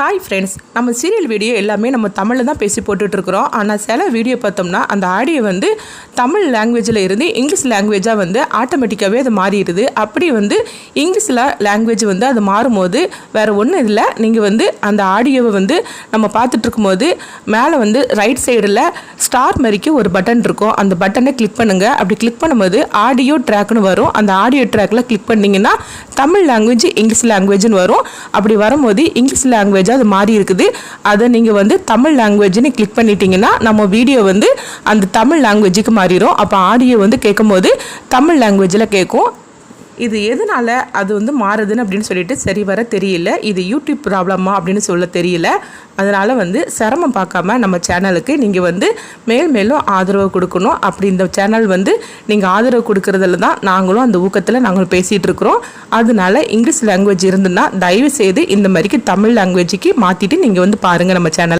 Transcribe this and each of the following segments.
Hi friends நம்ம serial video எல்லாமே நம்ம தமிழில் தான் பேசி போட்டுட்ருக்குறோம். ஆனால் சில வீடியோ பார்த்தோம்னா அந்த ஆடியோ வந்து தமிழ் லாங்குவேஜில் இருந்து இங்கிலீஷ் லாங்குவேஜாக வந்து ஆட்டோமேட்டிக்காகவே அது மாறிடுது. அப்படி வந்து இங்கிலீஷில் லாங்குவேஜ் வந்து அது மாறும்போது வேறு ஒன்றும் இல்லை. நீங்கள் வந்து அந்த ஆடியோவை வந்து நம்ம பார்த்துட்ருக்கும்போது மேலே வந்து ரைட் சைடில் ஸ்டார் மாதிரிக்கு ஒரு பட்டன் இருக்கும். அந்த பட்டனை கிளிக் பண்ணுங்கள் அப்படி கிளிக் பண்ணும்போது ஆடியோ ட்ராக்னு வரும். அந்த ஆடியோ ட்ராக்கில் கிளிக் பண்ணிங்கன்னா தமிழ் லாங்குவேஜ் இங்கிலீஷ் லாங்குவேஜ்னு வரும். அப்படி வரும்போது இங்கிலீஷ் லாங்குவேஜ் லாங்குவேஜாக அது மாறி இருக்குது. அதை நீங்கள் வந்து தமிழ் லாங்குவேஜ்னு கிளிக் பண்ணிட்டீங்கன்னா நம்ம வீடியோ வந்து அந்த தமிழ் லாங்குவேஜுக்கு மாறிடும் அப்போ ஆடியோ வந்து கேட்கும்போது தமிழ் லாங்குவேஜில் கேட்கும். இது எதனால் அது வந்து மாறுதுன்னு அப்படின்னு சொல்லிட்டு சரி வர தெரியல. இது யூடியூப் ப்ராப்ளமா அப்படின்னு சொல்ல தெரியல. அதனால் வந்து சிரமம் பார்க்காம நம்ம சேனலுக்கு நீங்கள் வந்து மேல் மேலும் ஆதரவு கொடுக்கணும். அப்படி இந்த சேனல் வந்து நீங்கள் ஆதரவு கொடுக்கறதுல தான் நாங்களும் அந்த ஊக்கத்தில் நாங்கள் பேசிகிட்டு இருக்கிறோம். அதனால இங்கிலீஷ் லாங்குவேஜ் இருந்துன்னா தயவு செய்து இந்த மாதிரிக்கு தமிழ் லாங்குவேஜுக்கு மாற்றிட்டு நீங்கள் வந்து பாருங்கள் நம்ம சேனல்.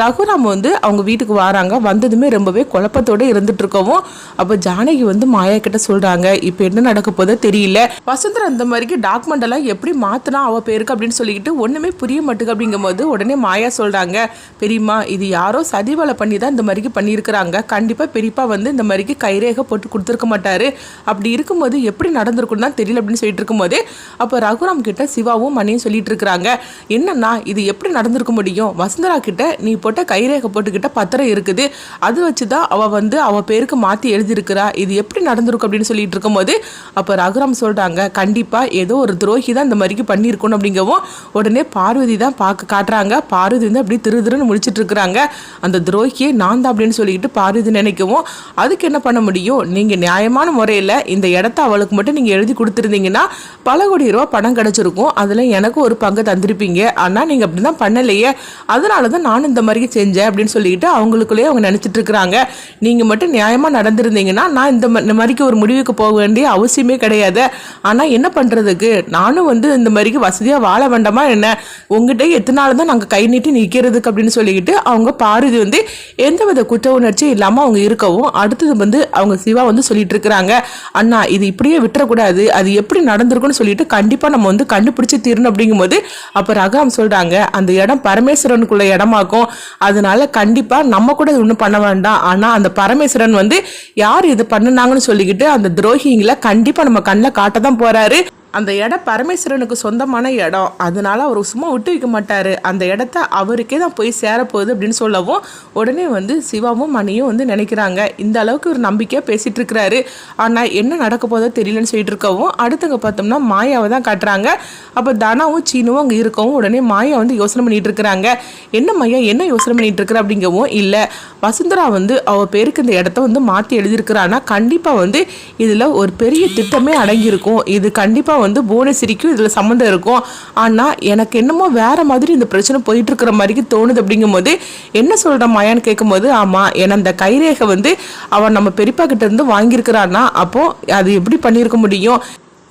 ரகுராம் வந்து அவங்க வீட்டுக்கு வராங்க. வந்ததுமே ரொம்பவே குழப்பத்தோடு இருந்துட்டு இருக்கவும் அப்போ ஜானகி வந்து மாயா கிட்ட சொல்கிறாங்க இப்போ என்ன நடக்க போதோ தெரியல. வசுந்தரா அந்த மாதிரிக்கு டாக்குமெண்ட் எல்லாம் எப்படி மாற்றினா அவள் பேருக்கு அப்படின்னு சொல்லிக்கிட்டு ஒன்றுமே புரிய மாட்டுக்கு அப்படிங்கும்போது உடனே மாயா சொல்கிறாங்க பெரியம்மா இது யாரோ சதிவலை பண்ணி தான் இந்த மாதிரிக்கு பண்ணியிருக்கிறாங்க. கண்டிப்பாக பெரியப்பா வந்து இந்த மாதிரிக்கு கைரேகை போட்டு கொடுத்துருக்க மாட்டார். அப்படி இருக்கும்போது எப்படி நடந்திருக்குன்னு தான் தெரியல அப்படின்னு சொல்லிட்டு இருக்கும்போது அப்போ ரகுராம் கிட்ட சிவாவும் மணியும் சொல்லிட்டு இருக்கிறாங்க. என்னன்னா இது எப்படி நடந்திருக்க முடியும்? வசுந்தரா கிட்ட நீ போட்ட கைரேகை போட்டுக்கிட்ட பத்திரம் இருக்குது. அது வச்சு தான் அவள் வந்து அவள் பேருக்கு மாற்றி எழுதியிருக்கிறா. இது எப்படி நடந்திருக்கும் அப்படின்னு சொல்லிட்டு இருக்கும்போது அப்போ ரகுராம் சொல்கிறாங்க கண்டிப்பாக ஏதோ ஒரு துரோகி தான் இந்த மாதிரிக்கு பண்ணியிருக்கணும் அப்படிங்கவும் உடனே பார்வதி தான் பார்க்க காட்டுறாங்க. பார்வதி வந்து அப்படியே திரு திருன்னு முடிச்சிட்டு இருக்கிறாங்க. அந்த துரோகியை நான் தான் அப்படின்னு சொல்லிக்கிட்டு பார்வதி நினைக்கவும் அதுக்கு என்ன பண்ண முடியும்? நீங்கள் நியாயமான முறையில் இந்த இடத்த அவளுக்கு மட்டும் நீங்கள் எழுதி கொடுத்துருந்தீங்கன்னா பல கோடி ரூபா பணம் கிடச்சிருக்கும். அதில் எனக்கும் ஒரு பங்கு தந்திருப்பீங்க. ஆனால் நீங்கள் அப்படி தான் பண்ணலையே. அதனால தான் நானும் இந்த மாதிரி செஞ்சேன் அப்படின்னு சொல்லிக்கிட்டு அவங்களுக்குள்ளேயே அவங்க நினச்சிட்டு இருக்கிறாங்க. நீங்கள் மட்டும் நியாயமாக நடந்திருந்தீங்கன்னா நான் இந்த ம- இந்த மாதிரிக்கு ஒரு முடிவுக்கு போக வேண்டிய அவசியமே கிடையாது. ஆனால் என்ன பண்ணுறதுக்கு நானும் வந்து இந்த மாதிரிக்கு வசதியாக வாழ வேண்டாமா என்ன? உங்ககிட்ட எத்தனால தான் நாங்கள் கை நீட்டி நிற்கிறதுக்கு அப்படின்னு சொல்லிக்கிட்டு அவங்க பாரதி வந்து எந்தவித குற்ற உணர்ச்சியும் இல்லாமல் அவங்க இருக்கவும் அடுத்தது வந்து அவங்க சிவா வந்து சொல்லிட்டு இருக்கிறாங்க. அண்ணா இது இப்படியே விட்டுறக்கூடாது. அது எப்படி நடந்திருக்குன்னு சொல்லிட்டு கண்டிப்பாக நம்ம வந்து கண்டுபிடிச்சி தீரணும் அப்படிங்கும்போது அப்போ ரகாம் சொல்கிறாங்க அந்த இடம் பரமேஸ்வரனுக்குள்ள இடமாக்கும். அதனால கண்டிப்பாக நம்ம கூட ஒன்றும் பண்ண வேண்டாம். ஆனால் அந்த பரமேஸ்வரன் வந்து யார் இது பண்ணுனாங்கன்னு சொல்லிக்கிட்டு அந்த துரோகிங்களை கண்டிப்பாக நம்ம கண்ணில் காட்ட தான் போகிறாரு அந்த இடம் பரமேஸ்வரனுக்கு சொந்தமான இடம். அதனால அவர் சும்மா விட்டு வைக்க மாட்டார். அந்த இடத்த அவருக்கே தான் போய் சேரப்போகுது அப்படின்னு சொல்லவும் உடனே வந்து சிவாவும் மணியும் வந்து நினைக்கிறாங்க. இந்த அளவுக்கு ஒரு நம்பிக்கையாக பேசிகிட்டு இருக்கிறாரு. ஆனால் என்ன நடக்க போதோ தெரியலன்னு சொல்லிட்டு இருக்கவும் அடுத்தவங்க பார்த்தோம்னா மாயாவை தான் காட்டுறாங்க. அப்போ தனாவும் சீனுவும் அங்கே இருக்கவும் உடனே மாயா வந்து யோசனை பண்ணிட்டு இருக்கிறாங்க. என்ன மையா என்ன யோசனை பண்ணிட்டு இருக்கிற அப்படிங்கவும் இல்லை. வசுந்தரா வந்து அவள் பேருக்கு இந்த இடத்த வந்து மாற்றி எழுதியிருக்கிறான்னா கண்டிப்பாக வந்து இதில் ஒரு பெரிய திட்டமே அடங்கியிருக்கும். இது கண்டிப்பாக வந்து புவனேஸ்வரிக்கும் இதில் சம்மந்தம் இருக்கும். ஆனால் எனக்கு என்னமோ வேற மாதிரி இந்த பிரச்சனை போயிட்டு இருக்கிற மாதிரிக்கு தோணுது அப்படிங்கும்போது என்ன சொல்கிற மாயான்னு கேட்கும்போது ஆமாம் ஏன்னா அந்த கைரேகை வந்து அவன் நம்ம பெரியப்பா கிட்டேருந்து வாங்கியிருக்கிறான்னா அப்போ அது எப்படி பண்ணியிருக்க முடியும்?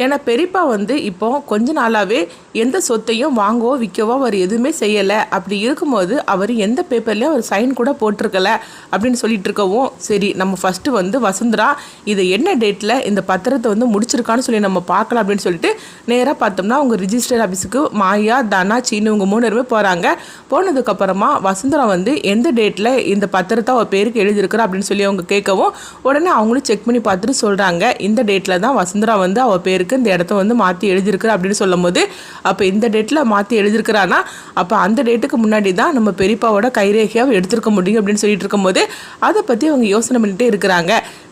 ஏன்னா பெரியப்பா வந்து இப்போ கொஞ்ச நாளாகவே எந்த சொத்தையும் வாங்கவோ விற்கவோ அவர் எதுவுமே செய்யலை. அப்படி இருக்கும்போது அவர் எந்த பேப்பர்லேயும் அவர் சைன் கூட போட்டிருக்கல அப்படின்னு சொல்லிட்டு இருக்கவும் சரி நம்ம ஃபஸ்ட்டு வந்து வசுந்தரா இதை என்ன டேட்டில் இந்த பத்திரத்தை வந்து முடிச்சிருக்கான்னு சொல்லி நம்ம பார்க்கலாம் அப்படின்னு சொல்லிட்டு நேராக பார்த்தோம்னா அவங்க ரிஜிஸ்டர் ஆஃபீஸுக்கு மாயா தனா சீனு இவங்க மூணு பேருமே போகிறாங்க போனதுக்கப்புறமா வசுந்தரா வந்து எந்த டேட்டில் இந்த பத்திரத்தை அவள் பேருக்கு எழுதியிருக்கிறா அப்படின்னு சொல்லி அவங்க கேட்கவும் உடனே அவங்களும் செக் பண்ணி பார்த்துட்டு சொல்கிறாங்க இந்த டேட்டில் தான் வசுந்தரா வந்து அவள் பேருக்கு இந்த இடத்த வந்து மாற்றி எழுதியிருக்கிறா அப்படின்னு சொல்லும்போது அப்போ இந்த டேட்டில் மாற்றி எழுதியிருக்கிறானா அப்போ அந்த டேட்டுக்கு முன்னாடி தான் நம்ம பெரியப்பாவோட கைரேகையாக எடுத்திருக்க முடியும் அப்படின்னு சொல்லிட்டு இருக்கும்போது அதை பற்றி அவங்க யோசனை பண்ணிகிட்டே இருக்கிறாங்க.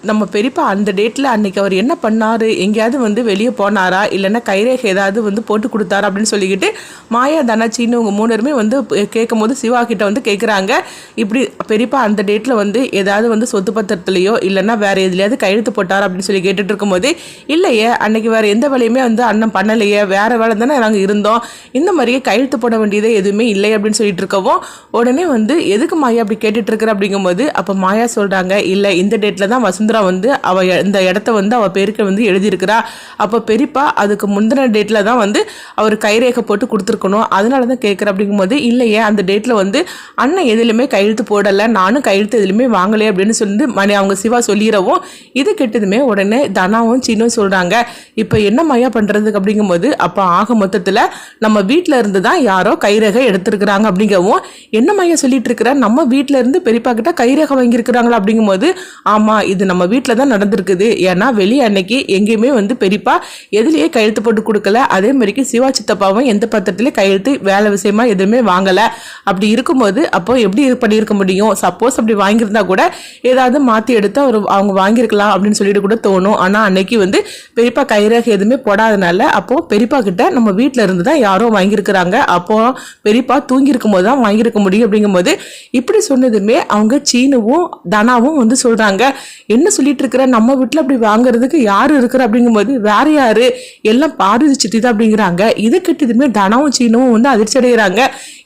நம்ம பெரியப்பா அந்த டேட்டில் அன்னைக்கு அவர் என்ன பண்ணார்? எங்கேயாவது வந்து வெளியே போனாரா? இல்லைன்னா கைரேகை ஏதாவது வந்து போட்டு கொடுத்தாரா? அப்படின்னு சொல்லிக்கிட்டு மாயா தனாச்சின்னு இவங்க மூணருமே வந்து கேட்கும் போது சிவா கிட்ட வந்து கேட்குறாங்க இப்படி பெரியப்பா அந்த டேட்டில் வந்து ஏதாவது வந்து சொத்து பத்திரத்துலையோ இல்லைன்னா வேறு எதுலையாவது கையெழுத்து போட்டாரா அப்படின்னு சொல்லி கேட்டுட்டு இருக்கும்போது இல்லையே அன்னைக்கு வேற எந்த வேலையுமே வந்து அண்ணன் பண்ணலையே வேறு வேலை தானே நாங்கள் இருந்தோம். இந்த மாதிரியே கையெழுத்து போட வேண்டியதே எதுவுமே இல்லை அப்படின்னு சொல்லிட்டு இருக்கவும் உடனே வந்து எதுக்கு மாயா அப்படி கேட்டுட்டு இருக்கிற அப்படிங்கும்போது அப்போ மாயா சொல்கிறாங்க இல்லை இந்த டேட்டில் தான் வசுந்தரா வந்து அவள் இந்த இடத்த வந்து அவள் பேருக்கு வந்து எழுதியிருக்கிறா. அப்போ பெரியப்பா அதுக்கு முந்தின டேட்டில் தான் வந்து அவர் கைரேகை போட்டு கொடுத்துருக்க இருக்கணும் அதனால தான் கேட்குறேன் அப்படிங்கும்போது இல்லையே அந்த டேட்டில் வந்து அண்ணன் எதுலையுமே கையெழுத்து போடலை நானும் கையெழுத்து எதுலையுமே வாங்கலை அப்படின்னு சொல்லி மணி அவங்க சிவா சொல்லிடவும் இது கெட்டதுமே உடனே தனாவும் சின்னும் சொல்கிறாங்க இப்போ என்ன மையா பண்ணுறதுக்கு அப்படிங்கும்போது அப்போ ஆக மொத்தத்தில் நம்ம வீட்டில் இருந்து தான் யாரோ கைரேகை எடுத்திருக்கிறாங்க அப்படிங்கவும் என்ன மையா சொல்லிட்டு இருக்கிற? நம்ம வீட்டில் இருந்து பெரியப்பா கிட்ட கைரேகை வாங்கியிருக்கிறாங்களா அப்படிங்கும்போது ஆமாம் இது நம்ம வீட்டில் தான் நடந்திருக்குது. ஏன்னா வெளியே அன்னைக்கு எங்கேயுமே வந்து பெரியப்பா எதுலேயே கையெழுத்து போட்டு கொடுக்கல. அதே மாதிரிக்கு சிவா சித்தப்பாவும் எந்த பத்திரத்திலையும் கையெழுத்து வேலை விஷயமா எதுவுமே வாங்கலை. அப்படி இருக்கும்போது அப்போ எப்படி இது பண்ணியிருக்க முடியும்? சப்போஸ் அப்படி வாங்கியிருந்தா கூட ஏதாவது மாற்றி எடுத்து அவர் அவங்க வாங்கியிருக்கலாம் அப்படின்னு சொல்லிட்டு கூட தோணும். ஆனால் அன்னைக்கு வந்து பெரியப்பா கைரேகை எதுவுமே போடாதனால அப்போது பெரியப்பா கிட்ட நம்ம வீட்டில் இருந்து தான் யாரோ வாங்கியிருக்கிறாங்க. அப்போ பெரியப்பா தூங்கியிருக்கும் போது தான் வாங்கியிருக்க முடியும் அப்படிங்கும்போது இப்படி சொன்னதுமே அவங்க சீனுவும் தனாவும் வந்து சொல்கிறாங்க என்ன சொல்லிட்டு இருக்கிற? நம்ம வீட்டில் அப்படி வாங்குறதுக்கு யார் இருக்கிற? அப்படிங்கும்போது வேற யாரு? எல்லாம் பாரதி சித்தி தான் அப்படிங்கிறாங்க. இது கிட்டதுமே தனாவும் சீனுவும் வந்து அதிர்ச்சி அடைகிறாங்க.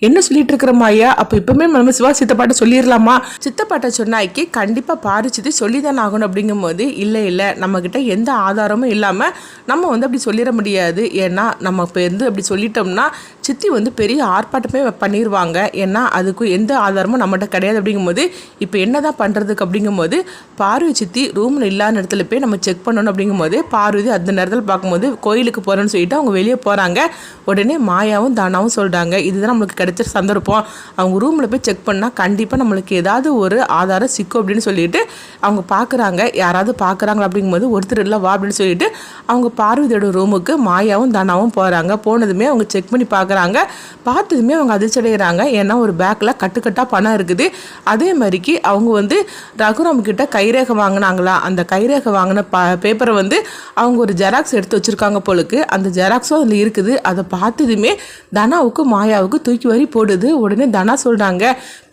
என்ன சொல்லிட்டு இருக்கிற மாயா அப்போ இப்பவுமே நம்ம சிவா சித்தப்பாட்ட சொல்லிடலாமா சித்தப்பாட்ட சொன்னாய்க்கு கண்டிப்பாக பாரிச்சுது சொல்லிதான் சொல்லி தானே ஆகணும் அப்படிங்கும்போது இல்லை இல்லை நம்மக்கிட்ட எந்த ஆதாரமும் இல்லாமல் நம்ம வந்து அப்படி சொல்லிட முடியாது. ஏன்னா நம்ம இப்போ வந்து அப்படி சொல்லிட்டோம்னா சித்தி வந்து பெரிய ஆர்ப்பாட்டமே பண்ணிடுவாங்க ஏன்னா அதுக்கு எந்த ஆதாரமும் நம்மகிட்ட கிடையாது அப்படிங்கும்போது இப்போ என்ன தான் பண்ணுறதுக்கு அப்படிங்கும்போது பார்வதி சித்தி ரூமில் இல்லாத இடத்துல போய் நம்ம செக் பண்ணணும் அப்படிங்கும்போது பார்வதி அந்த நேரத்தில் பார்க்கும்போது கோயிலுக்கு போகிறேன்னு சொல்லிட்டு அவங்க வெளியே போகிறாங்க உடனே மாயாவும் தானாவும் சொல்கிறாங்க இதுதான் நம்மளுக்கு கிடைச்ச சந்தர்ப்பம். அவங்க ரூமில் போய் செக் பண்ணால் கண்டிப்பாக நம்மளுக்கு ஏதாவது ஒரு ஆதாரம் சிக்கும் அப்படின்னு சொல்லிட்டு அவங்க பார்க்குறாங்க யாராவது பார்க்குறாங்களா அப்படிங்கும்போது ஒருத்தர் இல்லை வா அப்படின்னு சொல்லிட்டு அவங்க பார்வதியோட ரூமுக்கு மாயாவும் தானாவும் போகிறாங்க போனதுமே அவங்க செக் பண்ணி பார்க்க பார்க்குறாங்க பார்த்ததுமே அவங்க அதிர்ச்சி அடைகிறாங்க ஏன்னா ஒரு பேக்கில் கட்டுக்கட்டாக பணம் இருக்குது. அதே மாதிரிக்கு அவங்க வந்து ரகுராம் கிட்ட கைரேகை வாங்கினாங்களா? அந்த கைரேகை வாங்கின ப பேப்பரை வந்து அவங்க ஒரு ஜெராக்ஸ் எடுத்து வச்சுருக்காங்க போலுக்கு. அந்த ஜெராக்ஸும் அதில் இருக்குது. அதை பார்த்ததுமே தனாவுக்கு மாயாவுக்கு தூக்கி வரி போடுது. உடனே தனா சொல்கிறாங்க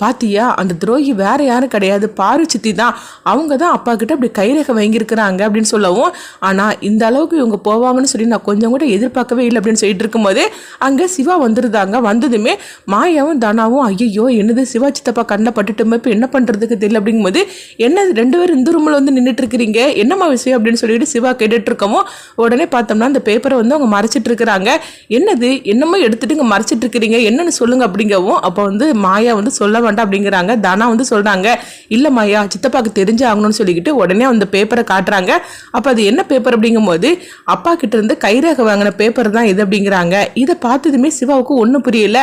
பாத்தியா அந்த துரோகி வேற யாரும் கிடையாது. பாரு சித்தி தான். அவங்க தான் அப்பா கிட்ட அப்படி கைரேகை வாங்கியிருக்கிறாங்க அப்படின்னு சொல்லவும் ஆனால் இந்த அளவுக்கு இவங்க போவாங்கன்னு சொல்லி நான் கொஞ்சம் கூட எதிர்பார்க்கவே இல்லை அப்படின்னு சொல்லிட்டு இருக்கும்போது அங்கே சிவ வந்துருந்தாங்க. வந்ததுமே மாயாவும் தனாவும் ஐயோ என்னது சிவா சித்தப்பா கண்ணில் பட்டுட்டுமே இப்போ என்ன பண்ணுறதுக்கு தெரியல? அப்படிங்கும்போது என்ன ரெண்டு பேரும் இந்த ரூமில் வந்து நின்றுட்டு இருக்கிறீங்க என்னம்மா விஷயம்? அப்படின்னு சொல்லிட்டு சிவா கேட்டுட்டு இருக்கவும் உடனே பார்த்தோம்னா அந்த பேப்பரை வந்து அவங்க மறைச்சிட்டு இருக்கிறாங்க என்னது? என்னமோ எடுத்துட்டு இங்கே மறைச்சிட்டு இருக்கிறீங்க என்னன்னு சொல்லுங்க அப்படிங்கவும் அப்போ வந்து மாயா வந்து சொல்ல வேண்டாம் அப்படிங்கிறாங்க. தனா வந்து சொல்கிறாங்க இல்லை மாயா சித்தப்பாக்கு தெரிஞ்சு ஆகணும்னு சொல்லிக்கிட்டு உடனே அந்த பேப்பரை காட்டுறாங்க. அப்போ அது என்ன பேப்பர் அப்படிங்கும்போது அப்பா கிட்ட இருந்து கைரேகை வாங்கின பேப்பர் தான் இது அப்படிங்கிறாங்க. இதை பார்த்ததுமே சிவாவுக்கு ஒன்றும் புரியல.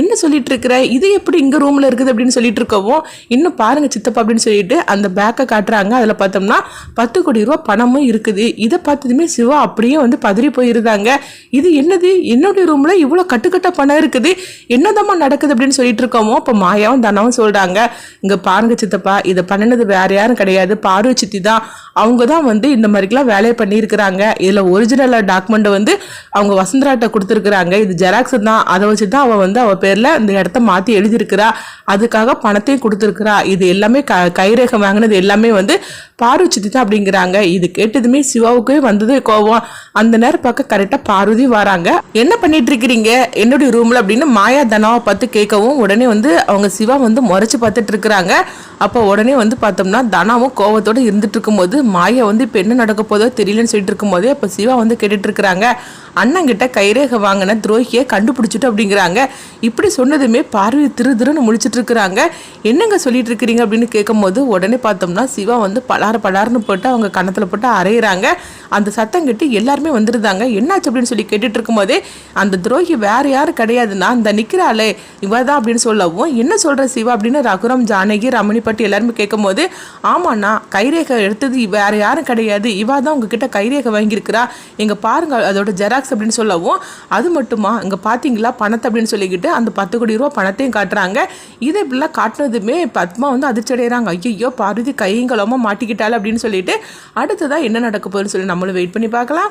என்ன சொல்லிட்டு இருக்கிற? இது எப்படி இங்கே ரூமில் இருக்குது அப்படின்னு சொல்லிட்டு இருக்கவும் இன்னும் பாருங்க சித்தப்பா அப்படின்னு சொல்லிட்டு அந்த பேக்கை காட்டுறாங்க. அதில் பார்த்தோம்னா பத்து கோடி ரூபா பணமும் இருக்குது. இதை பார்த்ததுமே சிவா அப்படியே வந்து பதறி போயிருந்தாங்க. இது என்னது? என்னுடைய ரூமில் இவ்வளோ கட்டுக்கட்ட பணம் இருக்குது. என்னதாம்மா நடக்குது அப்படின்னு சொல்லிட்டு இருக்கோமோ அப்போ மாயாவும் தனவும் சொல்கிறாங்க இங்கே பாருங்க சித்தப்பா இதை பண்ணினது வேற யாரும் கிடையாது. பார்வை சித்தி தான். அவங்க தான் வந்து இந்த மாதிரிக்கெல்லாம் வேலையை பண்ணியிருக்கிறாங்க. இதில் ஒரிஜினல் டாக்குமெண்ட்டை வந்து அவங்க வசந்தராட்டை கொடுத்துருக்குறாங்க. இது ஜெராக்ஸ் தான் அதை வச்சு தான் அவள் வந்து அவள் பேரில் இந்த இடத்த மாற்றி எழுதியிருக்கிறா. அதுக்காக பணத்தையும் கொடுத்துருக்குறா. இது எல்லாமே க கைரேகம் வாங்கினது எல்லாமே வந்து பார்வை தான் அப்படிங்கிறாங்க. இது கேட்டதுமே சிவாவுக்கே வந்தது கோவம். அந்த நேரம் பார்க்க கரெக்டாக பார்வதி வராங்க. என்ன பண்ணிட்டு இருக்கிறீங்க என்னுடைய ரூமில் அப்படின்னு மாயா தனாவை பார்த்து கேட்கவும் உடனே வந்து அவங்க சிவா வந்து முறைச்சு பார்த்துட்டு இருக்கிறாங்க அப்போ உடனே வந்து பார்த்தோம்னா தனாவும் கோவத்தோடு இருந்துட்டு இருக்கும்போது மாயா வந்து இப்போ என்ன நடக்க போதோ தெரியலன்னு சொல்லிட்டு இருக்கும்போதே அப்போ சிவா வந்து கேட்டுட்டு இருக்கிறாங்க அண்ணங்கிட்ட கைரேகை வாங்கின துரோகியை கண்டுபிடிச்சிட்டு அப்படிங்கிறாங்க. இப்படி சொன்னதுமே பார்வை திரு திருன்னு முடிச்சிட்டு இருக்கிறாங்க என்னங்க சொல்லிட்டு இருக்கிறீங்க அப்படின்னு கேட்கும்போது உடனே பார்த்தோம்னா சிவா வந்து பலா பலார பலார்னு போட்டு அவங்க கணத்தில் போட்டு அரைகிறாங்க அந்த சத்தம் கட்டி எல்லாருமே வந்துருந்தாங்க. என்னாச்சு அப்படின்னு சொல்லி கேட்டுட்டு இருக்கும்போதே அந்த துரோகி வேறு யாரும் கிடையாதுன்னா அந்த நிற்கிறாளே இவ தான் அப்படின்னு சொல்லவும் என்ன சொல்கிற சிவா? அப்படின்னு ரகுரம் ஜானகி ரமணிப்பட்டி எல்லாருமே கேட்கும்போது ஆமாண்ணா கைரேகை எடுத்தது வேறு யாரும் கிடையாது. இவா தான் உங்ககிட்ட கைரேகை வாங்கியிருக்கிறா. எங்கள் பாருங்கள் அதோட ஜெராக்ஸ் அப்படின்னு சொல்லவும் அது மட்டுமா? இங்கே பார்த்தீங்களா பணத்தை? அப்படின்னு சொல்லிக்கிட்டு அந்த பத்து கோடி ரூபா பணத்தையும் காட்டுறாங்க. இதை இப்படிலாம் காட்டினதுமே பத்மா வந்து அதிர்ச்சி அடைகிறாங்க ஐயோ பார்வதி கையங்களமா மாட்டிக்கிட்டாள் அப்படின்னு சொல்லிட்டு அடுத்ததான் என்ன நடக்க போகுதுன்னு சொல்லி நம்மளும் வெயிட் பண்ணி பார்க்கலாம்.